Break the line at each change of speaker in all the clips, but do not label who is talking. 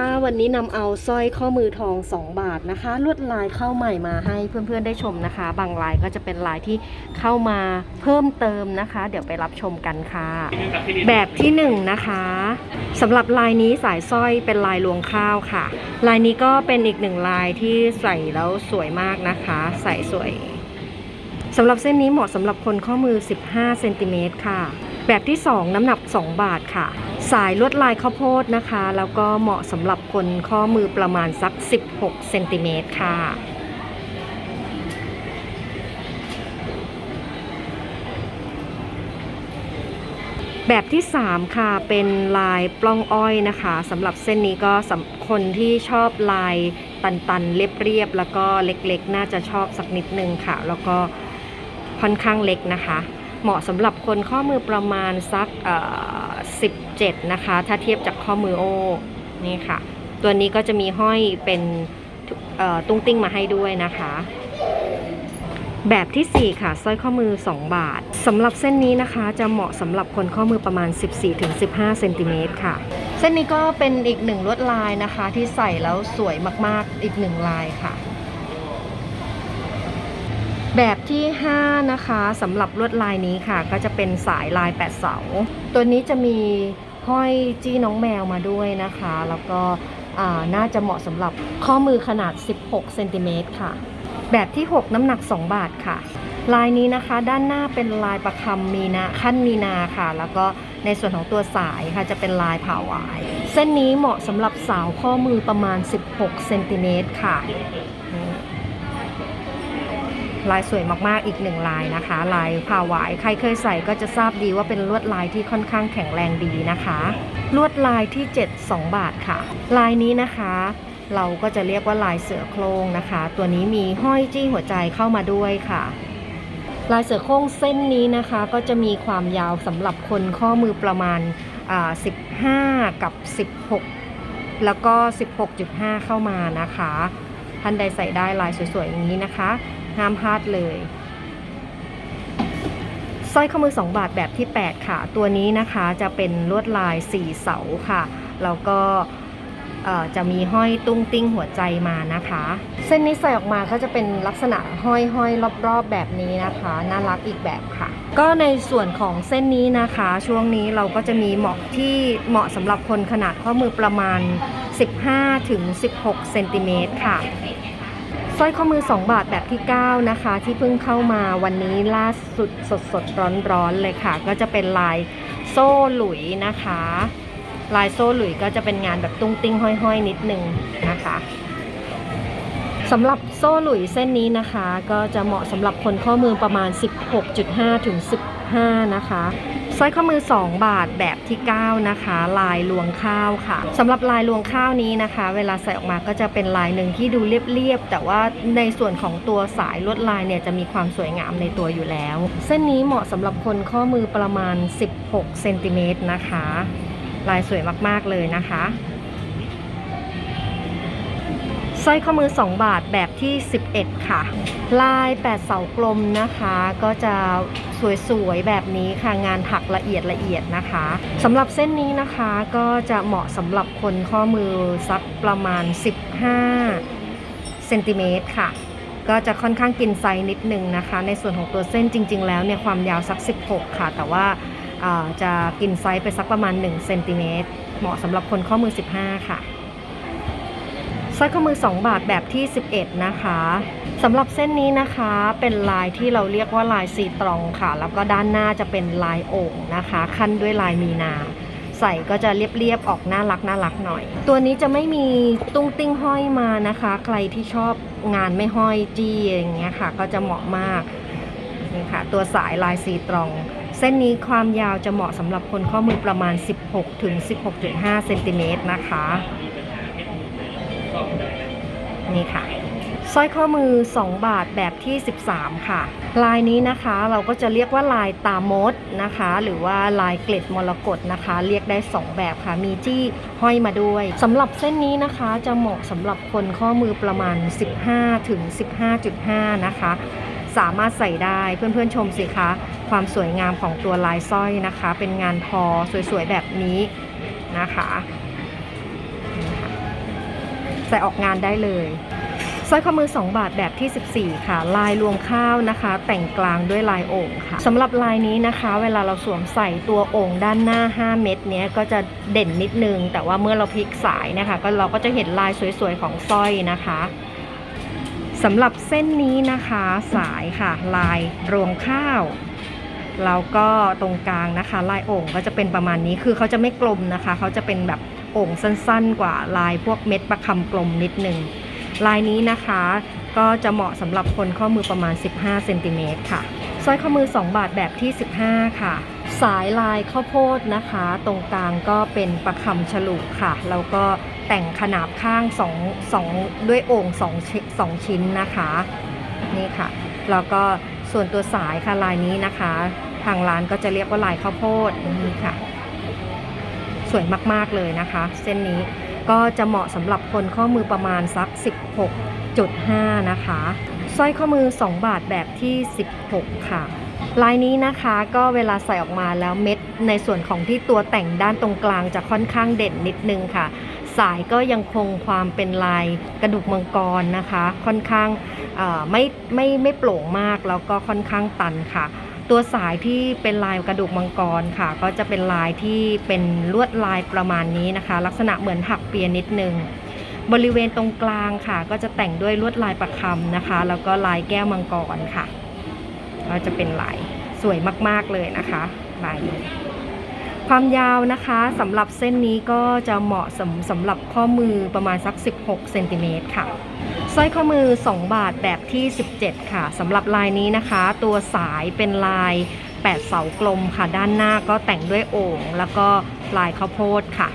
ค่ะวันนี้นำเอาสร้อยข้อมือทอง 2 บาทนะคะ ลวดลายเข้าใหม่มาให้เพื่อนๆได้ชมนะคะ บางลายก็จะเป็นลายที่เข้ามาเพิ่มเติมนะคะ เดี๋ยวไปรับชมกันค่ะ แบบที่1นงนะคะสำหรับลายนี้สายสร้อยเป็นลายลวงข้าวค่ะ ลายนี้ก็เป็นอีกหนึ่งลายที่ใส่แล้วสวยมากนะคะ ใส่สวยสำหรับเส้นนี้เหมาะสำหรับคนข้อมือ 15เซนติเมตรค่ะ แบบที่ 2 น้ำหนัก 2 บาทค่ะ สายลวดลายข้าวโพดนะคะ แล้วก็เหมาะสำหรับคนข้อมือประมาณสัก 16 เซนติเมตรค่ะแบบที่ 3 ค่ะเป็นลายปล้องอ้อยนะคะสำหรับเส้นนี้ก็สำคนที่ชอบลายตันๆ เรียบๆแล้วก็เล็กๆ น่าจะชอบสักนิดนึงค่ะ แล้วก็ค่อนข้างเล็กนะคะ เหมาะสำหรับคนข้อมือประมาณสักเอ่อ 17 นะคะ ถ้าเทียบจากข้อมือโอนี่ค่ะ ตัวนี้ก็จะมีห้อยเป็นตุ้งติ้งมาให้ด้วยนะคะ แบบทีสี่ 4 ค่ะสร้อยข้อมือ 2 บาทสำหรับเส้นนี้นะคะจะเหมาะสำหรับคนข้อมือประมาณ 14-15เซนติเมตรค่ะ เส้นนี้ก็เป็นอีกหนึ่งลวดลายนะคะ ที่ใส่แล้วสวยมากๆอีกหนึ่งลายค่ะ แบบที่ 5 นะคะสำหรับลวดลายนี้ค่ะ ก็จะเป็นสายลาย8เสา ตัวนี้จะมีห้อยจี้น้องแมวมาด้วยนะคะ แล้วก็อ่าน่าจะเหมาะสำหรับข้อมือขนาด 16เซนติเมตรค่ะ แบบที่ 6 น้ำหนัก 2 บาทค่ะ ลายนี้นะคะด้านหน้าเป็นลายประคำมีนาขั้นมีนาค่ะ แล้วก็ในส่วนของตัวสายค่ะจะเป็นลายผ่าวาย เส้นนี้เหมาะสำหรับสาวข้อมือประมาณ 16เซนติเมตรค่ะ ลายสวยมากๆอีกหนึ่งลายนะคะ ลายผ่าหวายใครเคยใส่ก็จะทราบดีว่าเป็นลวดลายที่ค่อนข้างแข็งแรงดีนะคะ ลวดลายที่ 7 2 บาทค่ะ ลายนี้นะคะเราก็จะเรียกว่าลายเสือโครงนะคะ ตัวนี้มีห้อยจี้หัวใจเข้ามาด้วยค่ะ ลายเสือโครงเส้นนี้นะคะ ก็จะมีความยาวสำหรับคนข้อมือประมาณอ่า15 กับ 16 แล้วก็ 16.5 เข้ามานะคะ ท่านใดใส่ได้ลายสวยๆอย่างนี้นะคะ ห้ามพลาดเลยสร้อยข้อมือ 2 บาทแบบที่ 8 ค่ะ ตัวนี้นะคะจะเป็นลวดลาย 4 เสาค่ะ แล้วก็จะมีห้อยตุ้งติ้งหัวใจมานะคะ เส้นนี้ใส่ออกมาก็จะเป็นลักษณะห้อยห้อยรอบๆแบบนี้นะคะ น่ารักอีกแบบค่ะ ก็ในส่วนของเส้นนี้นะคะ ช่วงนี้เราก็จะมีเหมาะที่เหมาะสำหรับคนขนาดข้อมือประมาณ 15ถึง16 เซนติเมตรค่ะ สร้อยข้อมือ 2 บาทแบบที่ 9 นะคะ ที่เพิ่งเข้ามาวันนี้ล่าสุดสดสดร้อนร้อนๆเลยค่ะ ก็จะเป็นลายโซ่หลุยนะคะ ลายโซ่หลุยก็จะเป็นงานแบบตุ้งติ้งห้อยๆ นิดนึงนะคะสำหรับโซ่หลุยเส้นนี้นะคะ ก็จะเหมาะสำหรับคนข้อมือประมาณ 16.5 ถึง 15 นะคะ สร้อยข้อมือ 2 บาทแบบที่ 9 นะคะ ลายลวงข้าวค่ะสำหรับลายลวงข้าวนี้นะคะ เวลาใส่ออกมาก็จะเป็นลายหนึ่งที่ดูเรียบๆแต่ว่าในส่วนของตัวสายลวดลายเนี่ยจะมีความสวยงามในตัวอยู่แล้ว เส้นนี้เหมาะสำหรับคนข้อมือประมาณ 16เซนติเมตรนะคะ ลายสวยมากๆเลยนะคะ สร้อยข้อมือ 2 บาทแบบที่ 11 ค่ะ ลาย8เสากลมนะคะ ก็จะสวยๆแบบนี้ค่ะงานถักละเอียดละเอียดนะคะสำหรับเส้นนี้นะคะก็จะเหมาะสำหรับคนข้อมือสักประมาณ 15เซนติเมตรค่ะ ก็จะค่อนข้างกินไซส์นิดนึงนะคะ ในส่วนของตัวเส้นจริง ๆ แล้วเนี่ยความยาวสัก 16 ค่ะ แต่ว่าาจะกินไซส์ไปสักประมาณ1เซนติเมตรเหมาะสำหรับคนข้อมือ 15 ค่ะ สร้อยข้อมือ 2 บาทแบบที่ 11 นะคะสำหรับเส้นนี้นะคะเป็นลายที่เราเรียกว่าลายสีตรองค่ะ แล้วก็ด้านหน้าจะเป็นลายโอ่งนะคะ ขั้นด้วยลายมีนา ใส่ก็จะเรียบๆออกน่ารักน่ารักหน่อย ตัวนี้จะไม่มีตุ้งติ้งห้อยมานะคะ ใครที่ชอบงานไม่ห้อยจี้อย่างเงี้ยค่ะ ก็จะเหมาะมากนี่ค่ะ ตัวสายลายสีตรอง เส้นนี้ความยาวจะเหมาะสำหรับคนข้อมือประมาณ 16ถึง16.5เซนติเมตรนะคะ นี่ค่ะสร้อยข้อมือ 2 บาทแบบที่ 13 ค่ะ ลายนี้นะคะเราก็จะเรียกว่าลายตามดนะคะ หรือว่าลายเกล็ดมรกตนะคะ เรียกได้ 2 แบบค่ะ มีจี้ห้อยมาด้วย สำหรับเส้นนี้นะคะจะเหมาะสำหรับคนข้อมือประมาณ 15 ถึง 15.5 นะคะ สามารถใส่ได้เพื่อนๆชมสิคะ ความสวยงามของตัวลายสร้อยนะคะ เป็นงานทอสวยๆแบบนี้นะคะนี่ค่ะ ส่ออกงานได้เลยสร้อยข้อมือ 2 บาทแบบที่14 ค่ะ ลายรวงข้าวนะคะ แต่งกลางด้วยลายโอ่งค่ะสำหรับลายนี้นะคะ เวลาเราสวมใส่ตัวโอ่งด้านหน้า 5 เม็ดเนี้ยก็จะเด่นนิดนึง แต่ว่าเมื่อเราพลิกสายนะคะ ก็เราก็จะเห็นลายสวยๆ ของสร้อยนะคะสำหรับเส้นนี้นะคะสายค่ะ ลายรวงข้าวแล้วก็ตรงกลางนะคะ ลายโอ่งก็จะเป็นประมาณนี้คือเขาจะไม่กลมนะคะ เขาจะเป็นแบบ โอ่งสั้นๆ กว่าลายพวกเม็ดประคำกลมนิดนึงลายนี้นะคะก็จะเหมาะสำหรับคนข้อมือประมาณ 15เซนติเมตรค่ะสร้อยข้อมือ 2 บาทแบบที่ 15 ค่ะ สายลายข้าวโพดนะคะ ตรงกลางก็เป็นประคำฉลุค่ะแล้วก็แต่งขนาบข้าง2 2ด้วยโอ่ง2ชิ้น2ชิ้นนะคะนี่ค่ะแล้วก็ส่วนตัวสายค่ะลายนี้นะคะ ทางร้านก็จะเรียกว่าลายข้าวโพดนี่ค่ะ สวยมากๆเลยนะคะ เส้นนี้ก็จะเหมาะสำหรับคนข้อมือประมาณสัก 16.5 นะคะสร้อยข้อมือ 2 บาทแบบที่ 16 ค่ะ ลายนี้นะคะก็เวลาใส่ออกมาแล้วเม็ดในส่วนของที่ตัวแต่งด้านตรงกลางจะค่อนข้างเด่นนิดนึงค่ะ สายก็ยังคงความเป็นลายกระดูกมังกรนะคะ ค่อนข้างไม่ไม่ไม่โปร่งมากแล้วก็ค่อนข้างตันค่ะ ตัวสายที่เป็นลายกระดูกมังกรค่ะ ก็จะเป็นลายที่เป็นลวดลายประมาณนี้นะคะ ลักษณะเหมือนหักเปียนิดนึง บริเวณตรงกลางค่ะ ก็จะแต่งด้วยลวดลายประคำนะคะ แล้วก็ลายแก้วมังกรค่ะ ก็จะเป็นลายสวยมากๆเลยนะคะลายนี้ความยาวนะคะสำหรับเส้นนี้ก็จะเหมาะสำสำหรับข้อมือประมาณสัก 16 เซนติเมตรค่ะ สร้อยข้อมือ 2 บาทแบบที่ 17 ค่ะสำหรับลายนี้นะคะ ตัวสายเป็นลาย8เสากลมค่ะ ด้านหน้าก็แต่งด้วยโอ่งแล้วก็ลายข้าวโพดค่ะ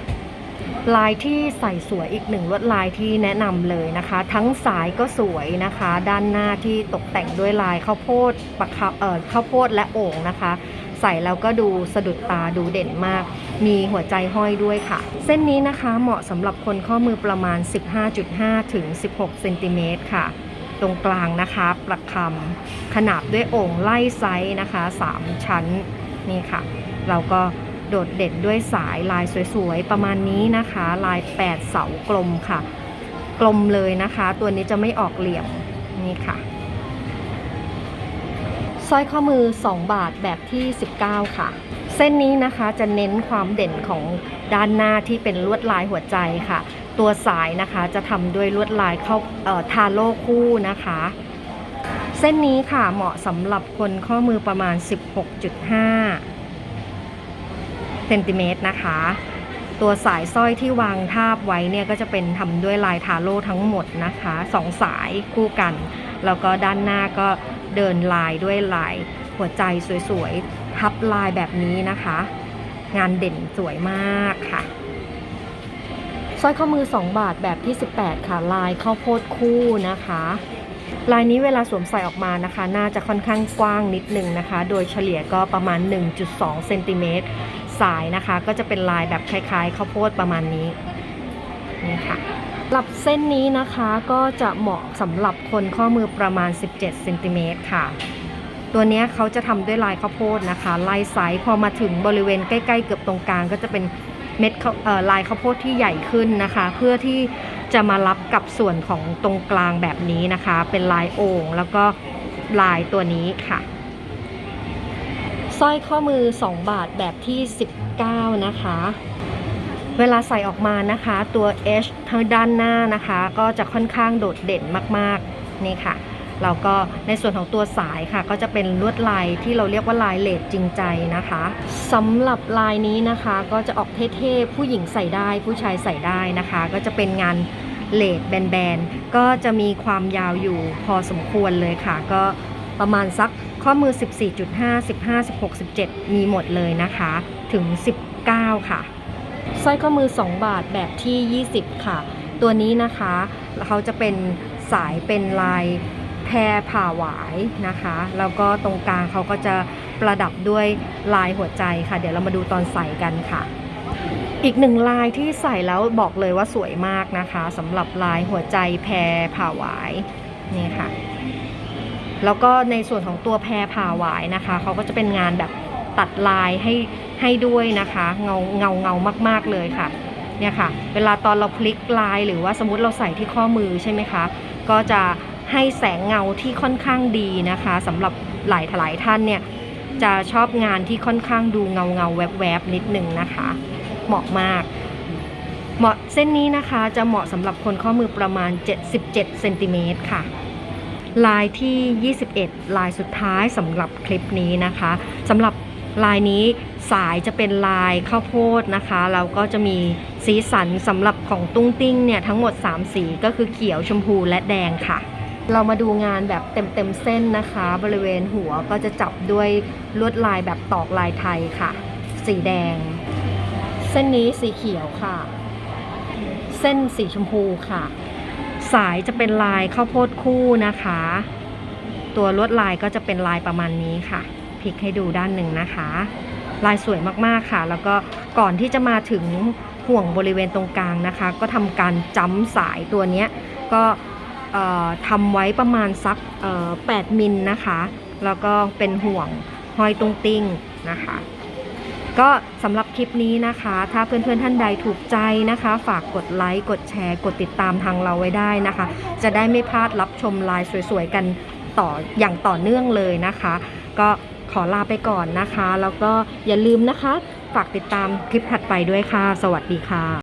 ลายที่ใส่สวยอีกหนึ่งลวดลายที่แนะนำเลยนะคะ ทั้งสายก็สวยนะคะ ด้านหน้าที่ตกแต่งด้วยลายข้าวโพดปะคเอ่อข้าวโพดและโอ่งนะคะ ใส่แล้วก็ดูสะดุดตาดูเด่นมาก มีหัวใจห้อยด้วยค่ะ เส้นนี้นะคะเหมาะสำหรับคนข้อมือประมาณ 15.5 ถึง 16เซนติเมตรค่ะ ตรงกลางนะคะประคำขนาบด้วยโอ่งไล่ไซส์นะคะ 3 ชั้นนี่ค่ะ เราก็โดดเด่นด้วยสายลายสวยๆ ประมาณนี้นะคะ ลาย 8 เสากลมค่ะ กลมเลยนะคะ ตัวนี้จะไม่ออกเหลี่ยมนี่ค่ะ สร้อยข้อมือ 2 บาทแบบที่ 19 ค่ะ เส้นนี้นะคะจะเน้นความเด่นของด้านหน้าที่เป็นลวดลายหัวใจค่ะ ตัวสายนะคะจะทำด้วยลวดลายเข้าทาโลคู่นะคะ เส้นนี้ค่ะเหมาะสำหรับคนข้อมือประมาณ 16.5เซนติเมตรนะคะ ตัวสายสร้อยที่วางทาบไว้เนี่ยก็จะเป็นทำด้วยลายทาโร่ทั้งหมดนะคะสองสายคู่กัน แล้วก็ด้านหน้าก็ เดินลายด้วยลายหัวใจสวยๆ ทับลายแบบนี้นะคะ งานเด่นสวยมากค่ะสร้อยข้อมือ 2 บาทแบบที่ 18 ค่ะ ลายข้าวโพดคู่นะคะ ลายนี้เวลาสวมใส่ออกมานะคะ น่าจะค่อนข้างกว้างนิดนึงนะคะ โดยเฉลี่ยก็ประมาณ 1.2เซนติเมตรสายนะคะ ก็จะเป็นลายแบบคล้ายๆข้าวโพดประมาณนี้นี่ค่ะ หรับเส้นนี้นะคะก็จะเหมาะสำหรับคนข้อมือประมาณ 17เซนติเมตรค่ะ ตัวนี้เขาจะทำด้วยลายข้าวโพดนะคะลายไซส์พอมาถึงบริเวณใกล้ๆเกือบตรงกลางก็จะเป็นเม็ดลายข้าวโพดที่ใหญ่ขึ้นนะคะ เพื่อที่จะมารับกับส่วนของตรงกลางแบบนี้นะคะ เป็นลายโอ่งแล้วก็ลายตัวนี้ค่ะสร้อยข้อมือ 2 บาทแบบที่ 19 นะคะ เวลาใส่ออกมานะคะ ตัว H ทางด้านหน้านะคะ ก็จะค่อนข้างโดดเด่นมากๆนี่ค่ะแล้วก็ในส่วนของตัวสายค่ะ ก็จะเป็นลวดลายที่เราเรียกว่าลายเลดจริงใจนะคะสำหรับลายนี้นะคะก็จะออกเท่ๆผู้หญิงใส่ได้ผู้ชายใส่ได้นะคะ ก็จะเป็นงานเลดแบนๆก็จะมีความยาวอยู่พอสมควรเลยค่ะ ก็ประมาณสักข้อมือ 14.5 15 16 17 มีหมดเลยนะคะ ถึง 19 ค่ะ สร้อยข้อมือ 2 บาทแบบที่ 20 ค่ะ ตัวนี้นะคะเขาจะเป็นสายเป็นลายแพรผ่าหวายนะคะ แล้วก็ตรงกลางเขาก็จะประดับด้วยลายหัวใจค่ะ เดี๋ยวเรามาดูตอนใส่กันค่ะ อีกหนึ่งลายที่ใส่แล้วบอกเลยว่าสวยมากนะคะสำหรับลายหัวใจแพรผ่าหวายนี่ค่ะ แล้วก็ในส่วนของตัวแพรผ่าหวายนะคะเขาก็จะเป็นงานแบบ ตัดลายให้ให้ด้วยนะคะ เงาเงาเงามากๆเลยค่ะเนี่ยค่ะ เวลาตอนเราพลิกลายหรือว่าสมมติเราใส่ที่ข้อมือใช่ไหมคะ ก็จะให้แสงเงาที่ค่อนข้างดีนะคะสำหรับหลายหลายท่านเนี่ยจะชอบงานที่ค่อนข้างดูเงาเงาแวบแวบนิดนึงนะคะ เหมาะมาก เหมาะเส้นนี้นะคะจะเหมาะสำหรับคนข้อมือประมาณ 77เซนติเมตรค่ะ ลายที่ 21 ลายสุดท้ายสำหรับคลิปนี้นะคะสำหรับ ลายนี้สายจะเป็นลายข้าวโพดนะคะแล้วก็จะมีสีสันสำหรับของตุ้งติ้งเนี่ยทั้งหมด 3 สีก็คือเขียวชมพูและแดงค่ะ เรามาดูงานแบบเต็มๆเส้นนะคะ บริเวณหัวก็จะจับด้วยลวดลายแบบตอกลายไทยค่ะ สีแดง เส้นนี้สีเขียวค่ะ เส้นสีชมพูค่ะ สายจะเป็นลายข้าวโพดคู่นะคะ ตัวลวดลายก็จะเป็นลายประมาณนี้ค่ะ พลิกให้ดูด้านหนึ่งนะคะ ลายสวยมากๆค่ะ แล้วก็ก่อนที่จะมาถึงห่วงบริเวณตรงกลางนะคะ ก็ทำการจ้ำสายตัวนี้ก็ทำไว้ประมาณสัก 8 มิลนะคะ แล้วก็เป็นห่วงห้อยตุ้งติ้งนะคะ ก็สำหรับคลิปนี้นะคะ ถ้าเพื่อนๆท่านใดถูกใจนะคะ ฝากกดไลค์ กดแชร์ กดติดตามทางเราไว้ได้นะคะ จะได้ไม่พลาดรับชมลายสวยๆกันต่ออย่างต่อเนื่องเลยนะคะ ก็ ขอลาไปก่อนนะคะ แล้วก็อย่าลืมนะคะ ฝากติดตามคลิปถัดไปด้วยค่ะ สวัสดีค่ะ